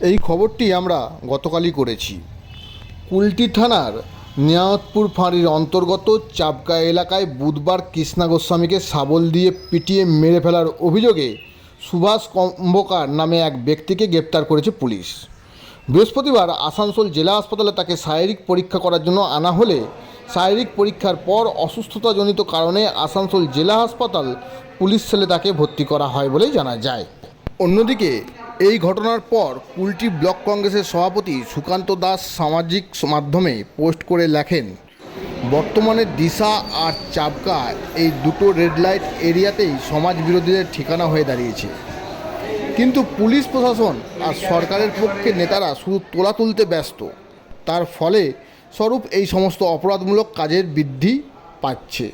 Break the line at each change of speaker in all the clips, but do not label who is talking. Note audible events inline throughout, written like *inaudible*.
এই খবরটি আমরা গতকালই করেছি। কুলটি থানার নিয়ামতপুর ফাঁড়ির অন্তর্গত চাপকা এলাকায় বুধবার কৃষ্ণা গোস্বামীকে শাবল দিয়ে পিটিয়ে মেরে ফেলার অভিযোগে সুভাষ কম্বকার নামে এক ব্যক্তিকে গ্রেপ্তার করেছে পুলিশ। বৃহস্পতিবার আসানসোল জেলা হাসপাতালে তাকে শারীরিক পরীক্ষা করার জন্য আনা হলে শারীরিক পরীক্ষার পর অসুস্থতাজনিত কারণে আসানসোল জেলা হাসপাতাল পুলিশ সেলে তাকে ভর্তি করা হয় বলেই জানা যায়। অন্যদিকে এই ঘটনার পর কুলটি ব্লক কংগ্রেসের সভাপতি সুকান্ত দাস সামাজিক মাধ্যমে পোস্ট করে লেখেন, বর্তমানে দিশা আর চাপকা এই দুটো রেড লাইট এরিয়াতেই সমাজ বিরোধীদের ঠিকানা হয়ে দাঁড়িয়েছে। কিন্তু পুলিশ প্রশাসন আর সরকারের পক্ষে নেতারা শুধু তোলা তুলতে ব্যস্ত। তার ফলে স্বরূপ এই সমস্ত অপরাধমূলক কাজের বৃদ্ধি পাচ্ছে।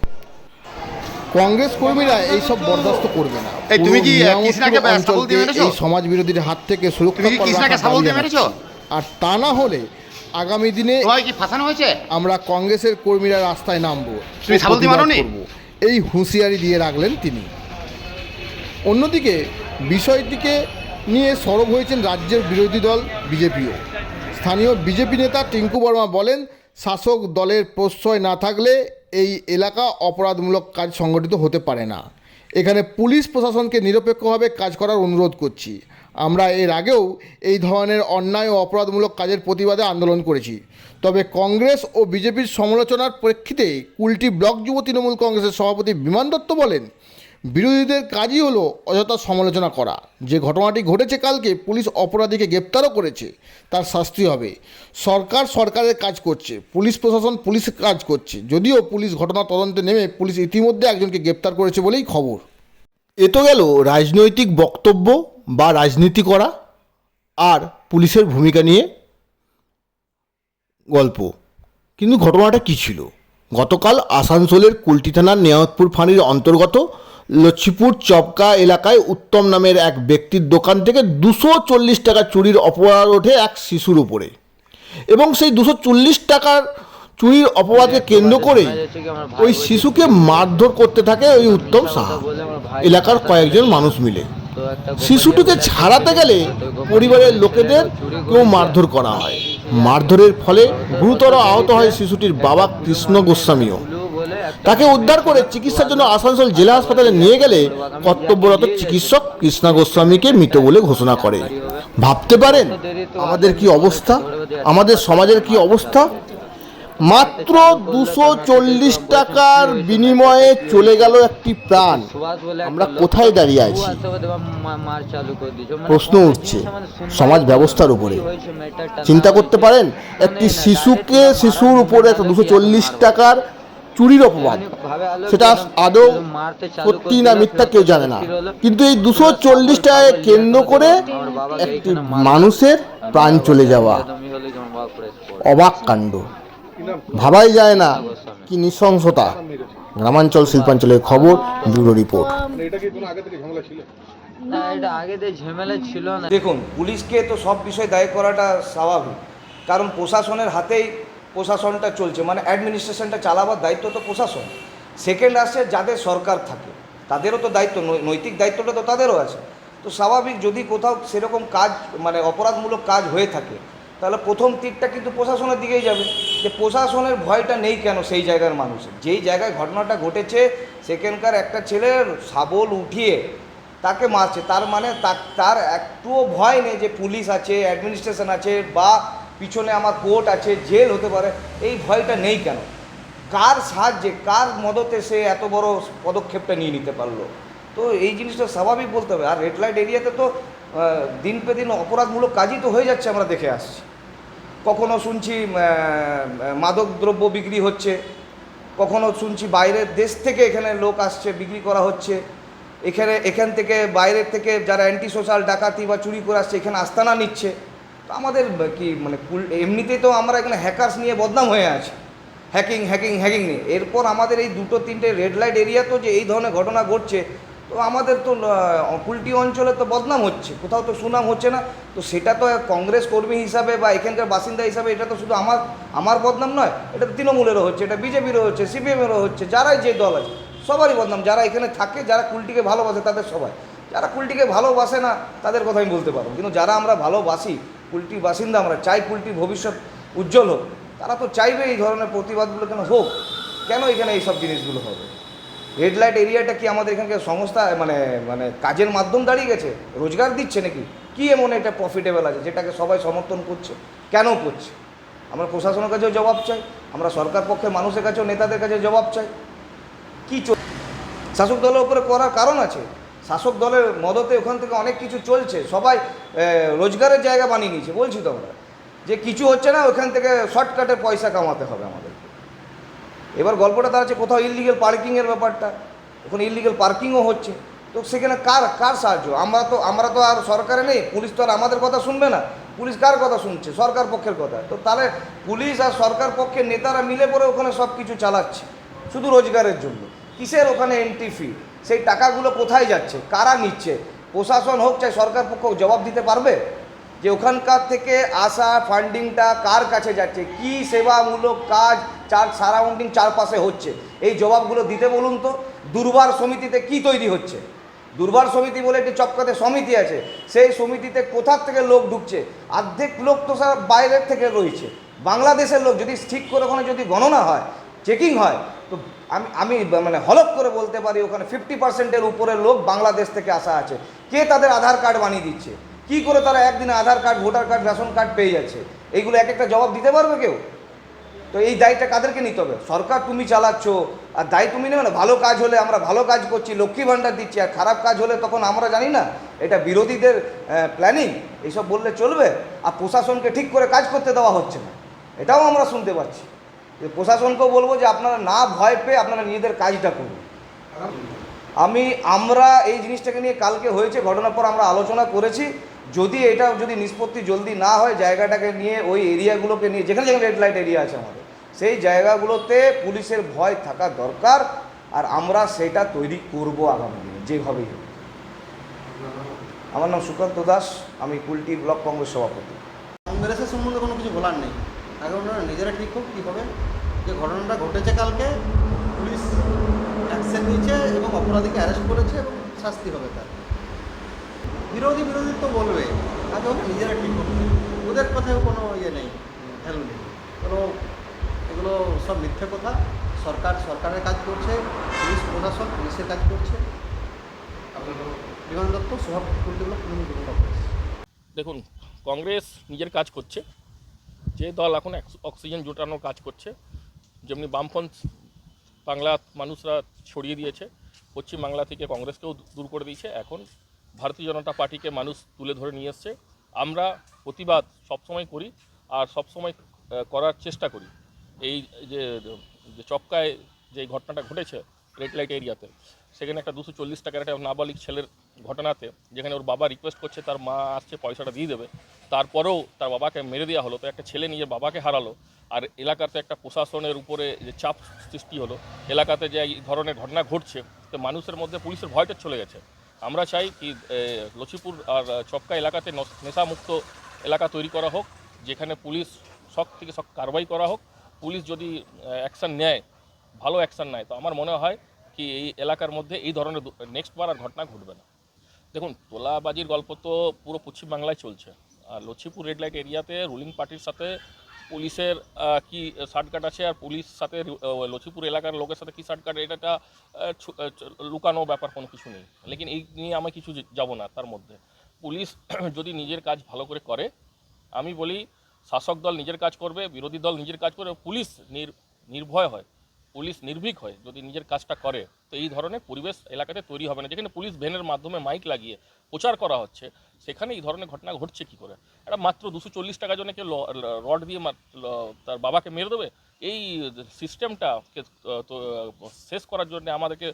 কংগ্রেস কর্মীরা এইসব বরদাস্ত করবে না।
এই তুমি কি, কৃষ্ণাকে
অঞ্চলকে
দিয়ে মেরেছো?
এই সমাজ বিরোধীর হাত থেকে সুরক্ষা
তুমি কি কৃষ্ণাকে
দাবি
দিয়ে মেরেছো?
আর তা না হলে আগামী দিনে
তোমায় কি ফাঁসানো হয়েছে?
আমরা কংগ্রেসের কর্মীরা রাস্তায় নামবো।
তুমি শাবল দিয়ে মারোনি?
এই হুঁশিয়ারি দিয়ে রাখলেন তিনি। অন্যদিকে বিষয়টিকে নিয়ে সরব হয়েছেন রাজ্যের বিরোধী দল বিজেপিও। স্থানীয় বিজেপি নেতা টিঙ্কু বর্মা বলেন শাসক দলের প্রশ্রয় না থাকলে এই এলাকা অপরাধমূলক কাজ সংগঠিত হতে পারে না। এখানে পুলিশ প্রশাসনকে নিরপেক্ষভাবে কাজ করার অনুরোধ করছি। আমরা এর আগেও এই ধরনের অন্যায় ও অপরাধমূলক কাজের প্রতিবাদে আন্দোলন করেছি। তবে কংগ্রেস ও বিজেপির সমালোচনার প্রেক্ষিতে কুলটি ব্লক যুব তৃণমূল কংগ্রেসের সভাপতি বিমান দত্ত বলেন বিরোধীদের কাজই হলো অযথা সমালোচনা করা। যে ঘটনাটি ঘটেছে কালকে, পুলিশ অপরাধীকে গ্রেপ্তারও করেছে। তার শাস্তি হবে। সরকার সরকারের কাজ করছে। পুলিশ প্রশাসন পুলিশের কাজ করছে। যদিও পুলিশ ঘটনা তদন্তে নেমে পুলিশ ইতিমধ্যে একজনকে গ্রেপ্তার করেছে বলেই খবর। এ তো গেল রাজনৈতিক বক্তব্য বা রাজনীতি করা আর পুলিশের ভূমিকা নিয়ে গল্প। কিন্তু ঘটনাটা কী ছিল? গতকাল আসানসোলের কুলটি থানার নিয়ামতপুর ফাঁড়ির অন্তর্গত লক্ষ্মীপুর চপকা এলাকায় উত্তম নামের এক ব্যক্তির দোকান থেকে দুশো চল্লিশ টাকা চুরির অপরাধ ওঠে এক শিশুর উপরে। এবং সেই দুশো চল্লিশ টাকার চুরির অপবাদকে কেন্দ্র করে ওই শিশুকে মারধর করতে থাকে ওই উত্তম সাহা। এলাকার কয়েকজন মানুষ মিলে। শিশুটিকে ছাড়াতে গেলে পরিবারের লোকেদের কেউ মারধর করা হয়। মারধরের ফলে গুরুতর আহত হয় শিশুটির বাবা কৃষ্ণ গোস্বামীও। তাকে উদ্ধার করে চিকিৎসার জন্য আসানসোল জেলা হাসপাতালে নিয়ে গেলে কর্তব্যরত চিকিৎসক কৃষ্ণা গোস্বামীকে মৃত বলে ঘোষণা করে। ভাবতে পারেন, আমাদের কি অবস্থা? আমাদের সমাজের কি অবস্থা? মাত্র দুশো চল্লিশ টাকার বিনিময়ে চলে গেল একটি প্রাণ। আমরা কোথায় দাঁড়িয়ে আছি? প্রশ্ন উঠছে সমাজ ব্যবস্থার উপরে। চিন্তা করতে পারেন, একটি শিশুকে, শিশুর উপরে দুশো চল্লিশ টাকার চুরির অপবাদ। সেটা আদৌ সত্যি না মিথ্যা কেউ জানে না। কিন্তু এই দুশো চল্লিশ টাকায় কেন্দ্র করে একটি মানুষের প্রাণ চলে যাওয়া। অবাক কাণ্ড। ভাবাই যায় না কি নৃশংসতা। গ্রামাঞ্চল শিল্পাঞ্চলের খবর ব্যুরো রিপোর্ট।
না এটা আগে দিয়ে ঝামেলা ছিল না।
দেখুন পুলিশকে তো সব বিষয় দায়ী করাটা স্বাভাবিক। কারণ প্রশাসনের হাতেই প্রশাসনটা চলছে মানে অ্যাডমিনিস্ট্রেশনটা চালাবার দায়িত্ব তো প্রশাসন। সেকেন্ড আসছে যাদের সরকার থাকে, তাদেরও তো দায়িত্ব নৈতিক দায়িত্বটা তো তাদেরও আছে। তো স্বাভাবিক যদি কোথাও সেরকম কাজ মানে অপরাধমূলক কাজ হয়ে থাকে, তাহলে প্রথম তীরটা কিন্তু প্রশাসনের দিকেই যাবে। যে প্রশাসনের ভয়টা নেই কেন সেই জায়গার মানুষের? যেই জায়গায় ঘটনাটা ঘটেছে, সেখানকার একটা ছেলের শাবল উঠিয়ে তাকে মারছে। তার মানে তার একটুও ভয় নেই যে পুলিশ আছে অ্যাডমিনিস্ট্রেশন আছে, বা পিছনে আমার কোর্ট আছে, জেল হতে পারে, এই ভয়টা নেই কেন? কার সাহায্যে, কার মদতে সে এত বড় পদক্ষেপটা নিয়ে নিতে পারল? তো এই জিনিসটা স্বাভাবিক বলতে হবে। আর রেড লাইট এরিয়াতে তো দিন পে দিন অপরাধমূলক কাজই তো হয়ে যাচ্ছে, আমরা দেখে আসছি। কখনো শুনছি মাদক দ্রব্য বিক্রি হচ্ছে, কখনো শুনছি বাইরের দেশ থেকে এখানে লোক আসছে, বিক্রি করা হচ্ছে। এখানে, এখান থেকে বাইরের থেকে যারা অ্যান্টি সোশ্যাল ডাকাতি বা চুরি করে আসছে, এখানে আস্তানা নিচ্ছে। আমাদের কি মানে এমনিতেই তো আমরা এখানে হ্যাকার্স নিয়ে বদনাম হয়ে আছি। হ্যাকিং হ্যাকিং হ্যাকিং নিয়ে। এরপর আমাদের এই দুটো, তিনটে রেড লাইট এরিয়া তো যে এই ধরনের ঘটনা ঘটছে, তো আমাদের তো কুলটি অঞ্চলে তো বদনাম হচ্ছে। কোথাও তো সুনাম হচ্ছে না। তো সেটা তো কংগ্রেস কর্মী হিসাবে বা এখানকার বাসিন্দা হিসাবে এটা তো শুধু আমার আমার বদনাম নয়, এটা তো তৃণমূলেরও হচ্ছে, এটা বিজেপিরও হচ্ছে, সিপিএমেরও হচ্ছে, যারাই যে দল আছে, সবারই বদনাম। যারা এখানে থাকে, যারা কুলটিকে ভালোবাসে, তাদের সবাই। যারা কুলটিকে ভালোবাসে না, তাদের কথা আমি বলতে পারব। কিন্তু যারা আমরা ভালোবাসি কুলটির বাসিন্দা, আমরা চাই কুলটির ভবিষ্যৎ উজ্জ্বল হোক। তারা তো চাইবে এই ধরনের প্রতিবাদগুলো কেন হোক। কেন এখানে এইসব জিনিসগুলো হবে? রেড লাইট এরিয়াটা কি আমাদের এখানকার সংস্থা মানে মানে কাজের মাধ্যম দাঁড়িয়ে গেছে? রোজগার দিচ্ছে নাকি? কি এমন এটা প্রফিটেবল আছে যেটাকে সবাই সমর্থন করছে? কেন করছে? আমরা প্রশাসনের কাছেও জবাব চাই, আমরা সরকার পক্ষে মানুষের কাছেও, নেতাদের কাছে জবাব চাই। কি শাসক দলের উপরে করার কারণ আছে? শাসক দলের মদতে ওখান থেকে অনেক কিছু চলছে। সবাই রোজগারের জায়গা বানিয়ে নিয়েছে, বলছি তো আমরা যে কিছু হচ্ছে না, ওখান থেকে শর্টকাটে পয়সা কামাতে হবে আমাদের। এবার গল্পটা তার আছে কোথাও ইলিগেল পার্কিংয়ের ব্যাপারটা। ওখানে ইলিগেল পার্কিংও হচ্ছে। তো সেখানে কার কার সাহায্য? আমরা তো আমরা তো আর সরকারে নেই। পুলিশ তো আর আমাদের কথা শুনবে না। পুলিশ কার কথা শুনছে? সরকার পক্ষের কথা। তো তাহলে পুলিশ আর সরকার পক্ষের নেতারা মিলে পরে ওখানে সব কিছু চালাচ্ছে। শুধু রোজগারের জন্য। কিসের ওখানে এন্ট্রি ফি সেই টাকাগুলো কোথায় যাচ্ছে? কারা নিচ্ছে? প্রশাসন হোক চাই সরকার পক্ষ জবাব দিতে পারবে? যে ওখানকার থেকে আসা ফান্ডিংটা কার কাছে যাচ্ছে? কি সেবামূলক কাজ চার সারাউন্ডিং চারপাশে হচ্ছে? এই জবাবগুলো দিতে বলুন তো। দুর্বার সমিতিতে কি তৈরি হচ্ছে? দুর্বার সমিতি বলে একটি চক্কাতে সমিতি আছে। সেই সমিতিতে কোথার থেকে লোক ঢুকছে? অর্ধেক লোক তো স্যার বাইরের থেকে রয়েছে। বাংলাদেশের লোক যদি ঠিক করে ওখানে যদি গণনা হয় চেকিং হয় আমি আমি মানে হলপ করে বলতে পারি, ওখানে ফিফটি পার্সেন্টের উপরে লোক বাংলাদেশ থেকে আসা আছে। কে তাদের আধার কার্ড বানিয়ে দিচ্ছে? কি করে তারা একদিনে Aadhaar card, voter card, ration card পেয়ে যাচ্ছে? এইগুলো এক একটা জবাব দিতে পারবে কেউ? তো এই দায়টা কাদেরকে নিতে হবে? সরকার তুমি চালাচ্ছ, আর দায় তুমি নেবে না। ভালো কাজ হলে আমরা ভালো কাজ করছি, লক্ষ্মী ভাণ্ডার দিচ্ছি, আর খারাপ কাজ হলে তখন আমরা জানি না, এটা বিরোধীদের প্ল্যানিং এইসব বললে চলবে। আর প্রশাসনকে ঠিক করে কাজ করতে দেওয়া হচ্ছে না। এটাও আমরা শুনতে পাচ্ছি। প্রশাসনকেও বলব যে আপনারা না ভয় পেয়ে আপনারা নিজেদের কাজটা করুন। আমি, আমরা এই জিনিসটাকে নিয়ে কালকে হয়েছে, ঘটনার পর আমরা আলোচনা করেছি। যদি এটা যদি নিষ্পত্তি জলদি না হয়, জায়গাটাকে নিয়ে, ওই এরিয়াগুলোকে নিয়ে, যেখানে যেখানে রেড লাইট এরিয়া আছে আমাদের, সেই জায়গাগুলোতে পুলিশের ভয় থাকা দরকার, আর আমরা সেটা তৈরি করব আগামী দিনে, যেভাবেই হোক। আমার নাম সুকান্ত দাস, আমি কুলটি ব্লক কংগ্রেস সভাপতি।
কংগ্রেসের সম্বন্ধে কোনো কিছু বলার নেই। আগে ওনারা নিজেরা ঠিক হোক, কী হবে? যে ঘটনাটা ঘটেছে কালকে, পুলিশ অ্যাকশন নিয়েছে এবং অপরাধীকে অ্যারেস্ট করেছে এবং শাস্তি হবে তার। বিরোধী বিরোধী তো বলবে আগে ওরা নিজেরা ঠিক হোক। ওদের কথাও কোনো ইয়ে নেই ভ্যালু নেই। কোনো এগুলো সব মিথ্যে কথা। সরকার, সরকারের কাজ করছে, পুলিশ প্রশাসন, পুলিশের কাজ করছে। বিমান দত্ত সভাপতি করতে
দেখুন, কংগ্রেস নিজের কাজ করছে। যে দল এখন অক্স- অক্সিজেন জোটানোর কাজ করছে, যেমনি বামফ্রন্ট বাংলা মানুষরা ছড়িয়ে দিয়েছে, পশ্চিম বাংলা থেকে কংগ্রেসকেও দূর করে দিয়েছে, এখন ভারতীয় জনতা পার্টিকে মানুষ তুলে ধরে নিয়ে এসছে। আমরা প্রতিবাদ সবসময় করি আর সবসময় করার চেষ্টা করি। এই যে যে চক্কায় যে ঘটনাটা ঘটেছে রেড লাইট এরিয়াতে, সেখানে একটা দুশো চল্লিশ টাকার একটা নাবালিক ছেলের ঘটনাতে, যেখানে ওর বাবা রিকোয়েস্ট করছে তার মা আসছে, পয়সাটা দিয়ে দেবে। তারপরেও তার বাবাকে মেরে দেওয়া হলো, তো একটা ছেলে নিজের বাবাকে হারালো। আর এলাকাতে একটা প্রশাসনের উপরে যে চাপ সৃষ্টি হলো, এলাকাতে যে এই ধরনের ঘটনা ঘটছে, তো মানুষের মধ্যে পুলিশের ভয়টা চলে গেছে। আমরা চাই কি লক্ষ্মীপুর আর চক্কা এলাকাতে নেশামুক্ত এলাকা তৈরি করা হোক, যেখানে পুলিশ শখ থেকে শখ কারবাই করা হোক। পুলিশ যদি অ্যাকশান নেয়, ভালো অ্যাকশান নেয়, তো আমার মনে হয় কি এই এলাকার মধ্যে এই ধরনের নেক্সট বার আর ঘটনা ঘটবে না। দেখুন, তোলাবাজির গল্প তো পুরো পশ্চিমবাংলায় চলছে। আর লক্ষ্মীপুর রেড লাইট এরিয়াতে রুলিং পার্টির সাথে পুলিশের কি শার্টকাট আছে আর পুলিশ সাথে লক্ষ্মীপুর এলাকার লোকের সাথে কি শার্টকাট এটা লুকানো ব্যাপার কোনো কিছু নেই। লেকিন এই নিয়ে আমি কিছু যাব না তার মধ্যে। পুলিশ *clears throat* যদি নিজের কাজ ভালো করে করে, আমি বলি শাসক দল নিজের কাজ করবে, বিরোধী দল নিজের কাজ করবে, পুলিশ নির, নির্ভয় হয়। পুলিশ নির্ভীক হয়, যদি নিজের কাজটা করে, তো এই ধরনের পরিবেশ এলাকাতে তৈরি হবে না। যেখানে পুলিশ ভ্যানের মাধ্যমে মাইক লাগিয়ে প্রচার করা হচ্ছে, সেখানে এই ধরনের ঘটনা ঘটছে কি করে? একটা মাত্র দুশো চল্লিশ টাকা জনে কেউ রড দিয়ে তার বাবাকে মেরে দেবে? এই সিস্টেমটা শেষ করার জন্য আমাদেরকে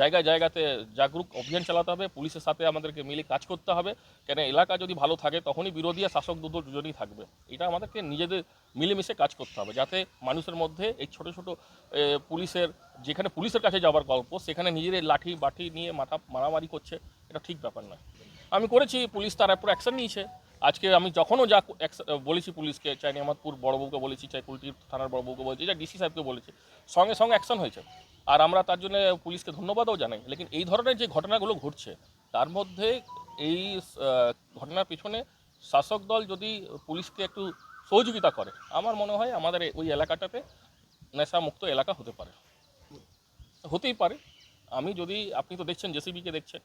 জায়গায় জায়গাতে জাগরুক অভিযান চালাতে হবে, পুলিশের সাথে আমাদেরকে মিলে কাজ করতে হবে। কেন এলাকা যদি ভালো থাকে, তখনই বিরোধী আর শাসক দুটো দুজনেই থাকবে। এটা আমাদেরকে নিজেদের মিলেমিশে কাজ করতে হবে, যাতে মানুষের মধ্যে এই ছোট ছোট পুলিশের, যেখানে পুলিশের কাছে যাওয়ার গল্প, সেখানে নিজেদের লাঠি বাঠি নিয়ে মাথা মারামারি করছে, এটা ঠিক ব্যাপার নয়। আমি করেছি, পুলিশ তার উপর অ্যাকশন নিয়েছে। আজকে আমি যখনও যা বলেছি পুলিশকে, চাই নিয়ামতপুর বড়বাবুকে বলেছি, চাই কুলটি থানার বড়বাবুকে বলেছি, চাই ডিসি সাহেবকে বলেছি, সঙ্গে সঙ্গে অ্যাকশন হয়েছে। আর আমরা তার জন্য পুলিশকে ধন্যবাদও জানাই। লেকিন এই ধরনের যে ঘটনাগুলো ঘটছে, তার মধ্যে এই ঘটনার পিছনে শাসক দল যদি পুলিশকে একটু সহযোগিতা করে, আমার মনে হয় আমাদের ওই এলাকাটাতে নেশামুক্ত এলাকা হতে পারে। হতেই পারে। আমি যদি, আপনি তো দেখছেন, জেসিবিকে দেখছেন,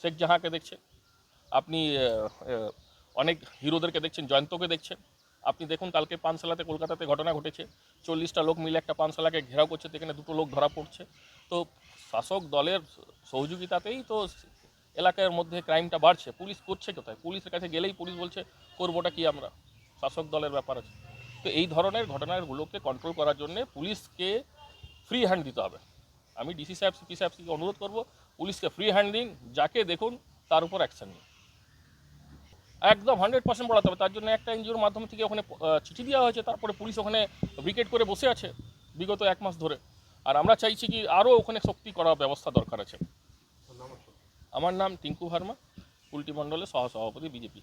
শেখ জাহাঁকে দেখছেন, আপনি অনেক হিরোদেরকে দেখছেন, জয়ন্তকে দেখছেন। আপনি দেখুন, কালকে পানশালাতে, কলকাতাতে ঘটনা ঘটেছে। চল্লিশটা লোক মিলে একটা পানশালাকে ঘেরাও করছে সেখানে দুটো লোক ধরা পড়ছে। তো শাসক দলের সহযোগিতাতেই তো এলাকার মধ্যে ক্রাইমটা বাড়ছে। পুলিশ করছে কোথায়? পুলিশের কাছে গেলেই পুলিশ বলছে, করবোটা কি আমরা? শাসক দলের ব্যাপার আছে। তো এই ধরনের ঘটনাগুলোকে কন্ট্রোল করার জন্য পুলিশকে ফ্রি হ্যান্ড দিতে হবে। আমি ডিসি সাহেব সিপি সাহেবকে অনুরোধ করব, পুলিশকে ফ্রি হ্যান্ড দিন, যাকে দেখুন, তার উপর অ্যাকশন নিন। একদম হান্ড্রেড পার্সেন্ট বলাতে হবে তার জন্য একটা এনজিওর মাধ্যম থেকে ওখানে চিঠি দেওয়া হয়েছে। তারপরে পুলিশ ওখানে ব্রিকেট করে বসে আছে বিগত এক মাস ধরে। আর আমরা চাইছি কি আরও ওখানে শক্তি করার ব্যবস্থা দরকার আছে। আমার নাম টিঙ্কু ভার্মা কুলটি মণ্ডলের সহসভাপতি বিজেপি।